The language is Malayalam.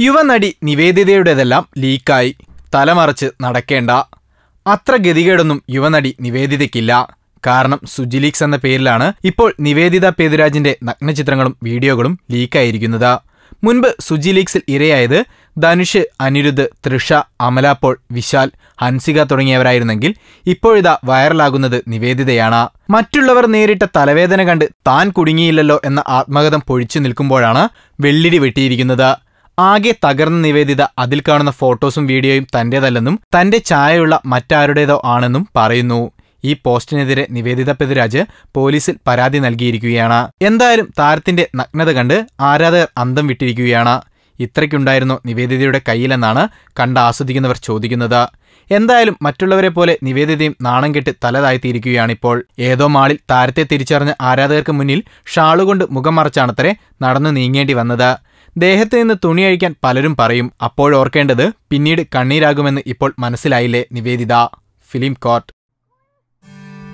യുവനടി നിവേദിതയുടേതെല്ലാം ലീക്കായി തലമറച്ച് നടക്കേണ്ട. അത്ര ഗതികേടൊന്നും യുവനടി നിവേദിതയ്ക്കില്ല. കാരണം സുജിലീക്സ് എന്ന പേരിലാണ് ഇപ്പോൾ നിവേദിത പേതുരാജിന്റെ നഗ്നചിത്രങ്ങളും വീഡിയോകളും ലീക്കായിരിക്കുന്നത്. മുൻപ് സുജി ലീഗ്സിൽ ഇരയായത് ധനുഷ് അനിരുദ്ധ് തൃഷ അമലാപ്പോൾ വിശാൽ ഹൻസിക തുടങ്ങിയവരായിരുന്നെങ്കിൽ ഇപ്പോഴിതാ വൈറലാകുന്നത് നിവേദിതയാണ്. മറ്റുള്ളവർ നേരിട്ട തലവേദന കണ്ട് താൻ കുടുങ്ങിയില്ലല്ലോ എന്ന ആത്മകഥം പൊഴിച്ചു നിൽക്കുമ്പോഴാണ് വെള്ളിടി വെട്ടിയിരിക്കുന്നത്. ആകെ തകർന്ന നിവേദിത അതിൽ കാണുന്ന ഫോട്ടോസും വീഡിയോയും തന്റേതല്ലെന്നും തന്റെ ചായയുള്ള മറ്റാരുടേതോ ആണെന്നും പറയുന്നു. ഈ പോസ്റ്റിനെതിരെ നിവേദിത പെതുരാജ് പോലീസിൽ പരാതി നൽകിയിരിക്കുകയാണ്. എന്തായാലും താരത്തിന്റെ നഗ്നത കണ്ട് ആരാധകർ അന്തം വിട്ടിരിക്കുകയാണ്. ഇത്രയ്ക്കുണ്ടായിരുന്നു നിവേദിതയുടെ കയ്യിലെന്നാണ് കണ്ട് ആസ്വദിക്കുന്നവർ ചോദിക്കുന്നത്. എന്തായാലും മറ്റുള്ളവരെ പോലെ നിവേദിതയും നാണം കെട്ട് തലതായിത്തീരിക്കുകയാണിപ്പോൾ ഏതോ മാളിൽ താരത്തെ തിരിച്ചറിഞ്ഞ ആരാധകർക്ക് മുന്നിൽ ഷാളുകൊണ്ട് മുഖം മറച്ചാണത്രേ നടന്നു നീങ്ങേണ്ടി വന്നത്. ദേഹത്ത് നിന്ന് തുണി അഴിക്കാൻ പലരും പറയും. അപ്പോഴോർക്കേണ്ടത് പിന്നീട് കണ്ണീരാകുമെന്ന് ഇപ്പോൾ മനസ്സിലായില്ലേ നിവേദിത? Film court.